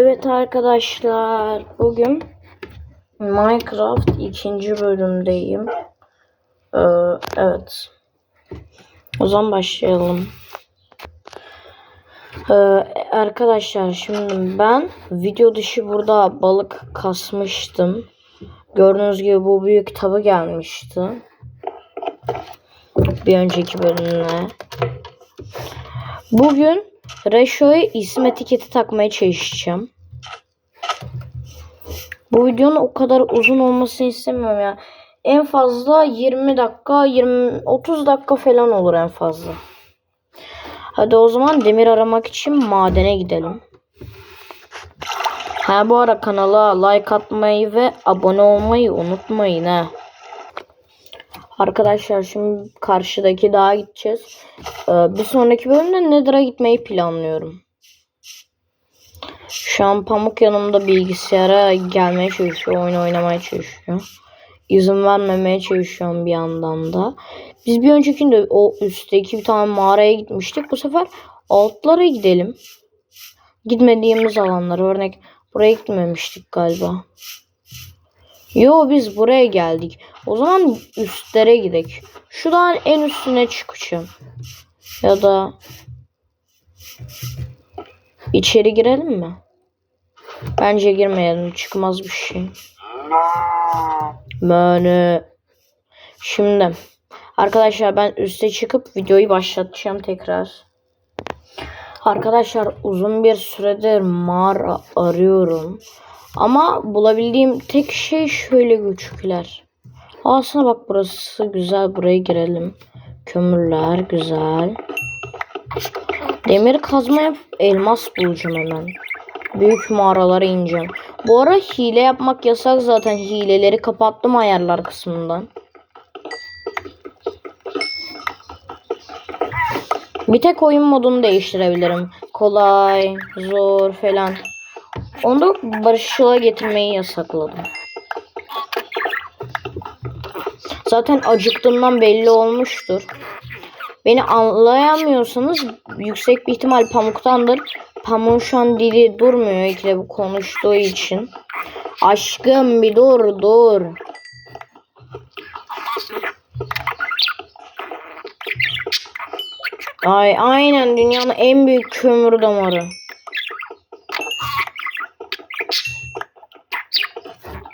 Evet arkadaşlar bugün Minecraft ikinci bölümdeyim. Ee, evet. O zaman başlayalım. Ee, arkadaşlar şimdi ben video dışı burada balık kasmıştım. Gördüğünüz gibi bu büyük kitabı gelmişti. Bir önceki bölümde. Bugün Reşo'ya isim etiketi takmaya çalışacağım. Bu videonun o kadar uzun olmasını istemiyorum ya. En fazla 20 dakika, 20 30 dakika falan olur en fazla. Hadi o zaman demir aramak için madene gidelim. Ha bu ara kanala like atmayı ve abone olmayı unutmayın ha. Arkadaşlar şimdi karşıdaki dağa gideceğiz. Ee, bir sonraki bölümde Nether'a gitmeyi planlıyorum. Şu an Pamuk yanımda bilgisayara gelmeye çalışıyor. Oyun oynamaya çalışıyor. İzin vermemeye çalışıyorum bir yandan da. Biz bir öncekinde o üstteki bir tane mağaraya gitmiştik. Bu sefer altlara gidelim. Gitmediğimiz alanlar. Örnek buraya gitmemiştik galiba. Yo biz buraya geldik. O zaman üstlere gidelim. Şu dağın en üstüne çıkacağım. Ya da içeri girelim mi? Bence girmeyelim. Çıkmaz bir şey. Böyle. Şimdi arkadaşlar ben üste çıkıp videoyu başlatacağım tekrar. Arkadaşlar uzun bir süredir mağara arıyorum. Ama bulabildiğim tek şey şöyle küçükler. Aslında bak burası güzel. Buraya girelim. Kömürler güzel. Demir kazmaya elmas bulacağım hemen. Büyük mağaralara ineceğim. Bu ara hile yapmak yasak zaten. Hileleri kapattım ayarlar kısmından. Bir tek oyun modunu değiştirebilirim. Kolay, zor falan. Onu barışçıla getirmeyi yasakladım. Zaten acıktığımdan belli olmuştur. Beni anlayamıyorsanız yüksek bir ihtimal pamuktandır. Pamuğun şu an dili durmuyor ikide bu konuştuğu için. Aşkım bir dur dur. Ay aynen dünyanın en büyük kömür damarı.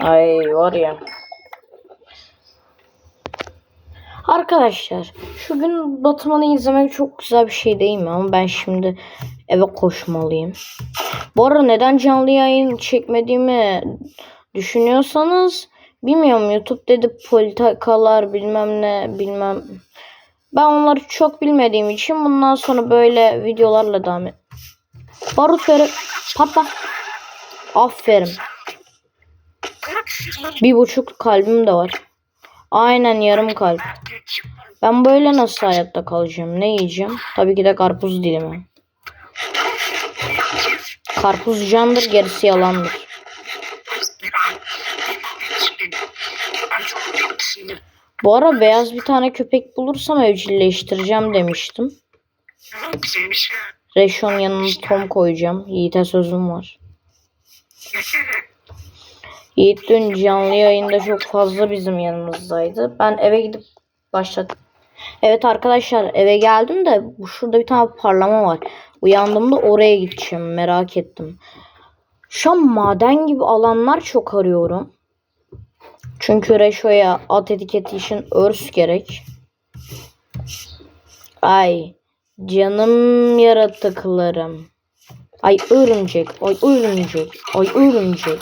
Ay var ya. Arkadaşlar şu gün batımını izlemek çok güzel bir şey değil mi? Ama ben şimdi eve koşmalıyım. Bu arada neden canlı yayın çekmediğimi düşünüyorsanız bilmiyorum YouTube dedi politikalar bilmem ne bilmem. Ben onları çok bilmediğim için bundan sonra böyle videolarla devam et. Barut verip patla. Aferin. Bir buçuk kalbim de var. Aynen yarım kalp. Ben böyle nasıl hayatta kalacağım? Ne yiyeceğim? Tabii ki de karpuz dilimi. Karpuz candır gerisi yalandır. Bu ara beyaz bir tane köpek bulursam evcilleştireceğim demiştim. Reşon yanına Tom koyacağım. Yiğit'e sözüm var. Yiğit dün canlı yayında çok fazla bizim yanımızdaydı. Ben eve gidip başladım. Evet arkadaşlar eve geldim de şurada bir tane parlama var. Uyandığımda oraya gideceğim merak ettim. Şu an maden gibi alanlar çok arıyorum. Çünkü Reşo'ya at etiketi için örs gerek. Ay canım yaratıklarım. Ay örümcek, ay örümcek, ay örümcek.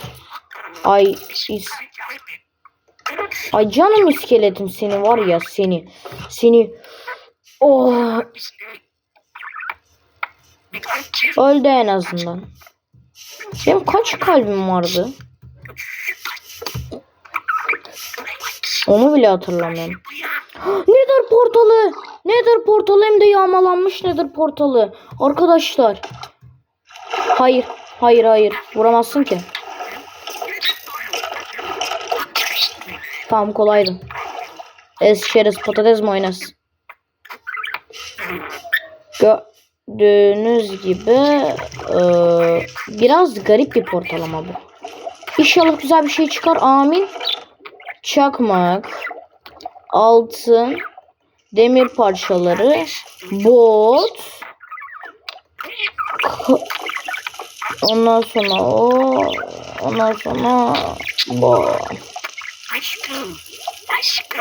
Ay is. Ay canım iskeletim seni var ya seni. Seni. Oh. Öldü en azından. Benim kaç kalbim vardı? Onu bile hatırlamıyorum. Nether portalı. Nether portalı hem de yağmalanmış Nether portalı. Arkadaşlar. Hayır. Hayır hayır. Vuramazsın ki. Tamam kolaydı. Eskişehir'e patates mi oynasın? Gö gördüğünüz gibi eee, biraz garip bir portal ama bu. İnşallah güzel bir şey çıkar. Amin. Çakmak, altın, demir parçaları, bot, ondan sonra o, ondan sonra bu. Aşkım. Aşkım.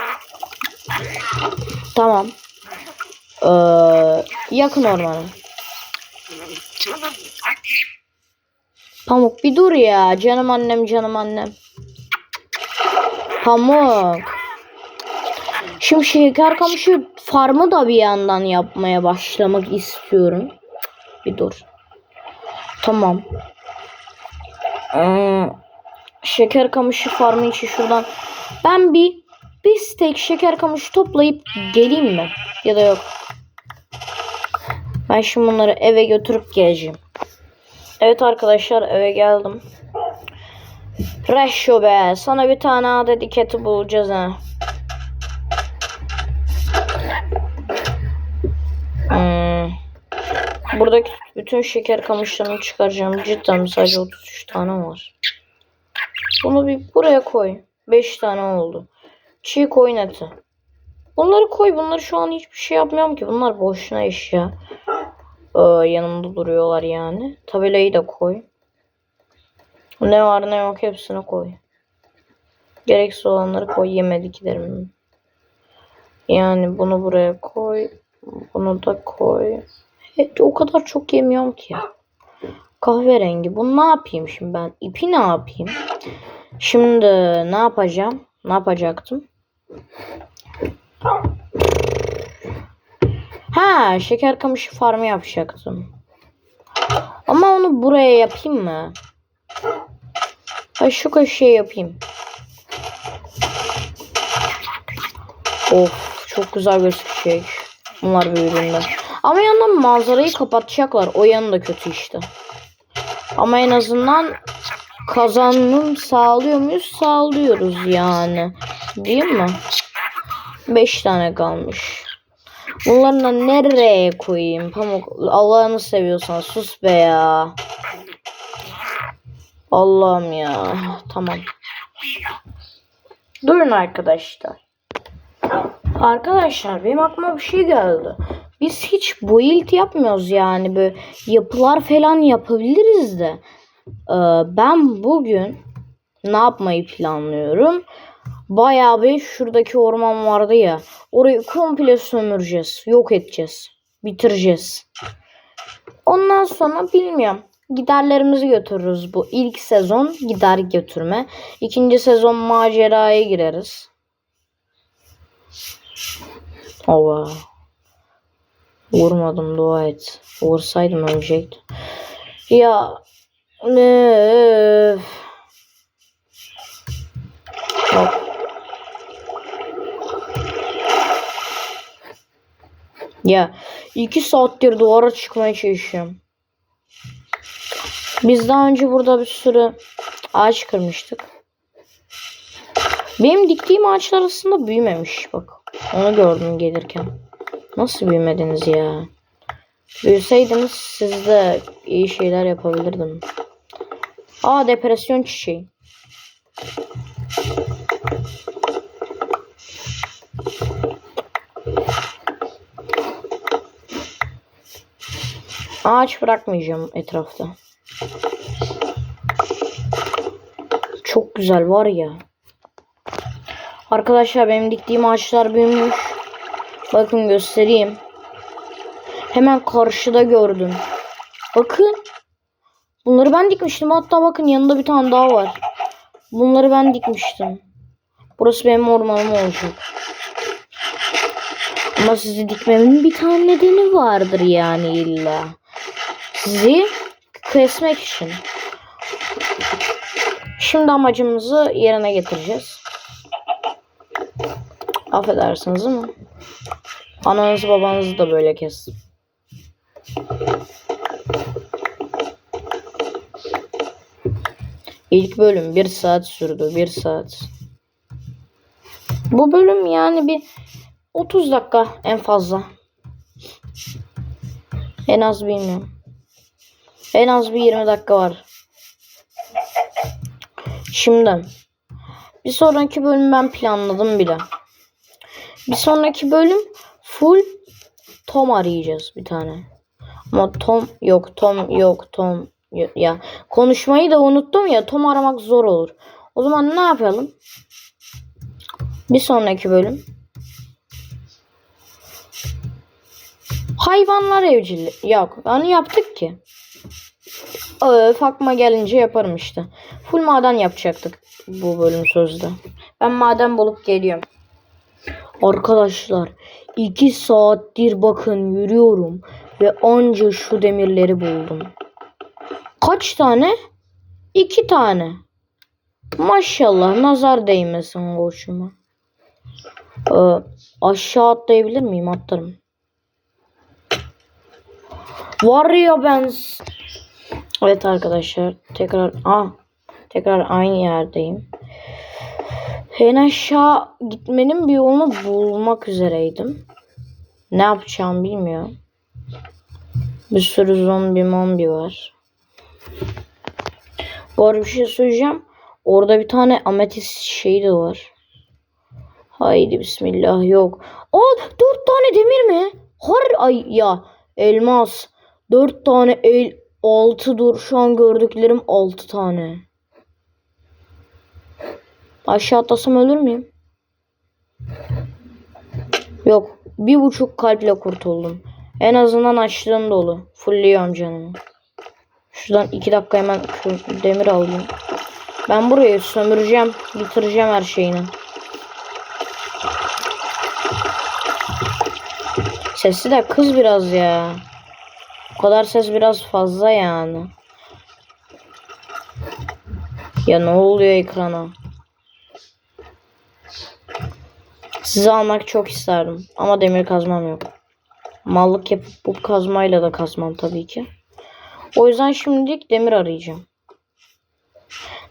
Tamam. Ee, yakın ormana. Canım annem. Pamuk bir dur ya. Canım annem canım annem. Pamuk. Şimdi şeker kamışı farmı da bir yandan yapmaya başlamak istiyorum. Bir dur. Tamam. Ee, şeker kamışı farmı için şuradan ben bir bir steak şeker kamışı toplayıp geleyim mi? Ya da yok. Ben şimdi bunları eve götürüp geleceğim. Evet arkadaşlar eve geldim. Reşo be. Sana bir tane adet iketi bulacağız ha. Hmm. Buradaki bütün şeker kamışlarını çıkaracağım. Cidden sadece 33 tane var. Bunu bir buraya koy. 5 tane oldu. Çiğ koyun eti. Bunları koy. Bunları şu an hiçbir şey yapmıyorum ki. Bunlar boşuna eşya. Ee, yanımda duruyorlar yani. Tabelayı da koy. Ne var ne yok hepsini koy. Gereksiz olanları koy yemediklerimi. Yani bunu buraya koy. Bunu da koy. Evet, o kadar çok yemiyorum ki. Kahverengi. Bunu ne yapayım şimdi ben? İpi ne yapayım? Şimdi ne yapacağım? Ne yapacaktım? Ha, şeker kamışı farmı yapacaktım. Ama onu buraya yapayım mı? Ay şu köşeye yapayım. Of, çok güzel gözükecek. Bunlar büyüdüğünde. Ama yandan manzarayı kapatacaklar. O yanı da kötü işte. Ama en azından kazanım sağlıyor muyuz? Sağlıyoruz yani. Değil mi? 5 tane kalmış. Bunları da nereye koyayım? Pamuk Allah'ını seviyorsan sus be ya. Allah'ım ya. Tamam. Durun arkadaşlar. Arkadaşlar benim aklıma bir şey geldi. Biz hiç build yapmıyoruz yani böyle yapılar falan yapabiliriz de. Ee, ben bugün ne yapmayı planlıyorum? Bayağı bir şuradaki orman vardı ya. Orayı komple sömüreceğiz. Yok edeceğiz. Bitireceğiz. Ondan sonra bilmiyorum. Giderlerimizi götürürüz bu. ilk sezon gider götürme. İkinci sezon maceraya gireriz. Ova. Vurmadım dua et. Vursaydım ölecekti. Ya ne? Hop. Ya iki saattir duvara çıkmaya çalışıyorum. Biz daha önce burada bir sürü ağaç kırmıştık. Benim diktiğim ağaçlar aslında büyümemiş bak. Onu gördüm gelirken. Nasıl büyümediniz ya? Büyüseydiniz siz de iyi şeyler yapabilirdim. Aa depresyon çiçeği. Ağaç bırakmayacağım etrafta. Çok güzel var ya. Arkadaşlar benim diktiğim ağaçlar büyümüş. Bakın göstereyim. Hemen karşıda gördüm. Bakın. Bunları ben dikmiştim. Hatta bakın yanında bir tane daha var. Bunları ben dikmiştim. Burası benim ormanım olacak. Ama sizi dikmemin bir tane nedeni vardır yani illa. Sizi kesmek için. Şimdi amacımızı yerine getireceğiz. Affedersiniz ama ananızı babanızı da böyle kes. İlk bölüm bir saat sürdü. Bir saat. Bu bölüm yani bir 30 dakika en fazla. En az bilmiyorum. En az bir 20 dakika var. Şimdi bir sonraki bölüm ben planladım bile. Bir sonraki bölüm full Tom arayacağız bir tane. Ama Tom yok, Tom yok, Tom ya konuşmayı da unuttum ya Tom aramak zor olur. O zaman ne yapalım? Bir sonraki bölüm Hayvanlar evcili. Yok. Onu yaptık ki. Ee, Fakma gelince yaparım işte. Full maden yapacaktık bu bölüm sözde. Ben maden bulup geliyorum. Arkadaşlar iki saattir bakın yürüyorum ve anca şu demirleri buldum. Kaç tane? İki tane. Maşallah nazar değmesin koçuma. Ee, aşağı atlayabilir miyim? Atlarım. Var ya ben. Evet arkadaşlar tekrar ah tekrar aynı yerdeyim. En aşağı gitmenin bir yolunu bulmak üzereydim. Ne yapacağım bilmiyorum. Bir sürü zombi mombi var. Bu arada bir şey söyleyeceğim. Orada bir tane ametist şey de var. Haydi bismillah yok. Aa dört tane demir mi? Har ay ya elmas. Dört tane el altı dur şu an gördüklerim altı tane. Aşağı atlasam ölür müyüm? Yok. Bir buçuk kalple kurtuldum. En azından açlığım dolu. Fullliyorum canımı. Şuradan iki dakika hemen demir alayım. Ben burayı sömüreceğim. Bitireceğim her şeyini. Sesi de kız biraz ya. O kadar ses biraz fazla yani. Ya ne oluyor ekrana? Sizi almak çok isterdim. Ama demir kazmam yok. Mallık yapıp bu kazmayla da kazmam tabii ki. O yüzden şimdilik demir arayacağım.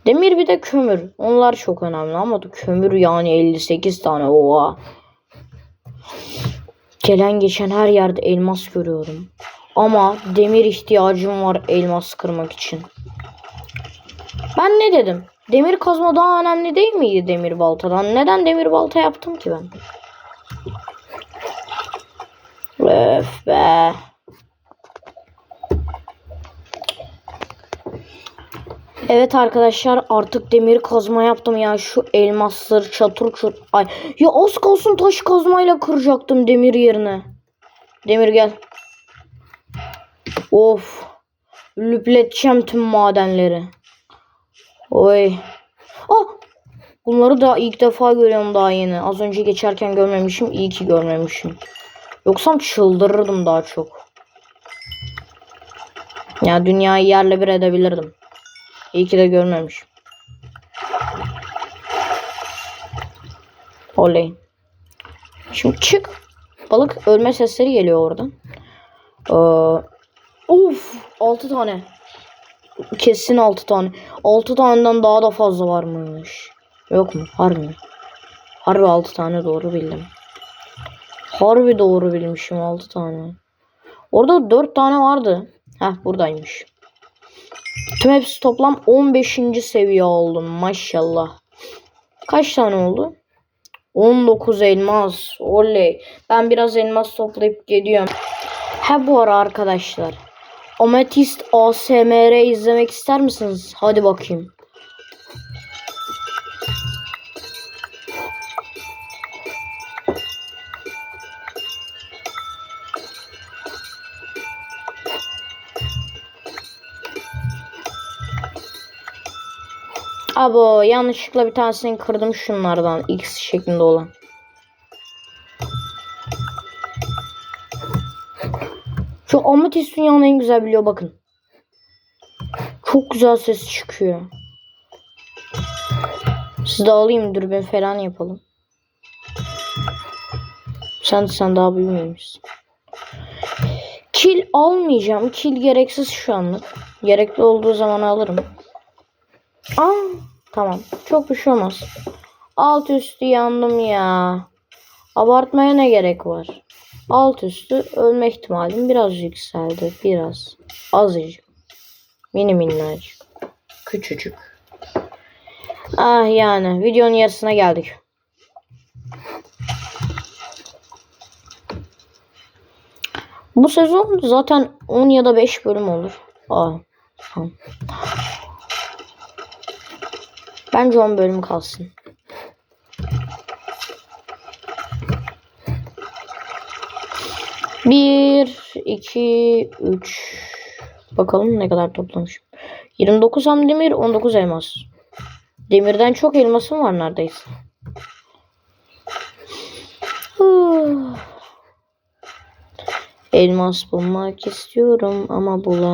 Demir bir de kömür. Onlar çok önemli ama kömür yani 58 tane. Oha. Gelen geçen her yerde elmas görüyorum. Ama demir ihtiyacım var elmas kırmak için. Ben ne dedim? Demir kazma daha önemli değil miydi demir baltadan? Neden demir balta yaptım ki ben? Öf be. Evet arkadaşlar artık demir kazma yaptım ya şu elmasları çatır çatır. Ay ya az kalsın taş kazmayla kıracaktım demir yerine. Demir gel. Of. Lüpleteceğim tüm madenleri. Oy. Ah. Bunları da ilk defa görüyorum daha yeni. Az önce geçerken görmemişim. İyi ki görmemişim. Yoksam çıldırırdım daha çok. Ya dünyayı yerle bir edebilirdim. İyi ki de görmemişim. Oley. Şimdi çık. Balık ölme sesleri geliyor oradan. Ee, of 6 tane. Kesin 6 tane. 6 taneden daha da fazla varmış. Yok mu? Harbi? Harbi 6 tane doğru bildim. Harbi doğru bilmişim 6 tane. Orada 4 tane vardı. Heh buradaymış. Tüm hepsi toplam 15. seviye oldum maşallah. Kaç tane oldu? 19 elmas. Oley. Ben biraz elmas toplayıp geliyorum. Ha bu ara arkadaşlar. Ametist ASMR izlemek ister misiniz? Hadi bakayım. Abo yanlışlıkla bir tanesini kırdım şunlardan X şeklinde olan. Şu ametist en güzel biliyor bakın. Çok güzel ses çıkıyor. Siz de alayım dürbün falan yapalım. Sen sen daha büyümüyorsun. Kil almayacağım. Kil gereksiz şu anlık. Gerekli olduğu zaman alırım. Aa, tamam. Çok bir şey olmaz. Alt üstü yandım ya. Abartmaya ne gerek var? Alt üstü ölme ihtimalim biraz yükseldi. Biraz. Azıcık. Mini minnacık. Küçücük. Ah yani videonun yarısına geldik. Bu sezon zaten 10 ya da 5 bölüm olur. Aa, tamam. Bence 10 bölüm kalsın. Bir, iki, üç. Bakalım ne kadar toplamışım. 29 ham demir, 19 elmas. Demirden çok elmasım var neredeyse. Elmas bulmak istiyorum ama bulamıyorum.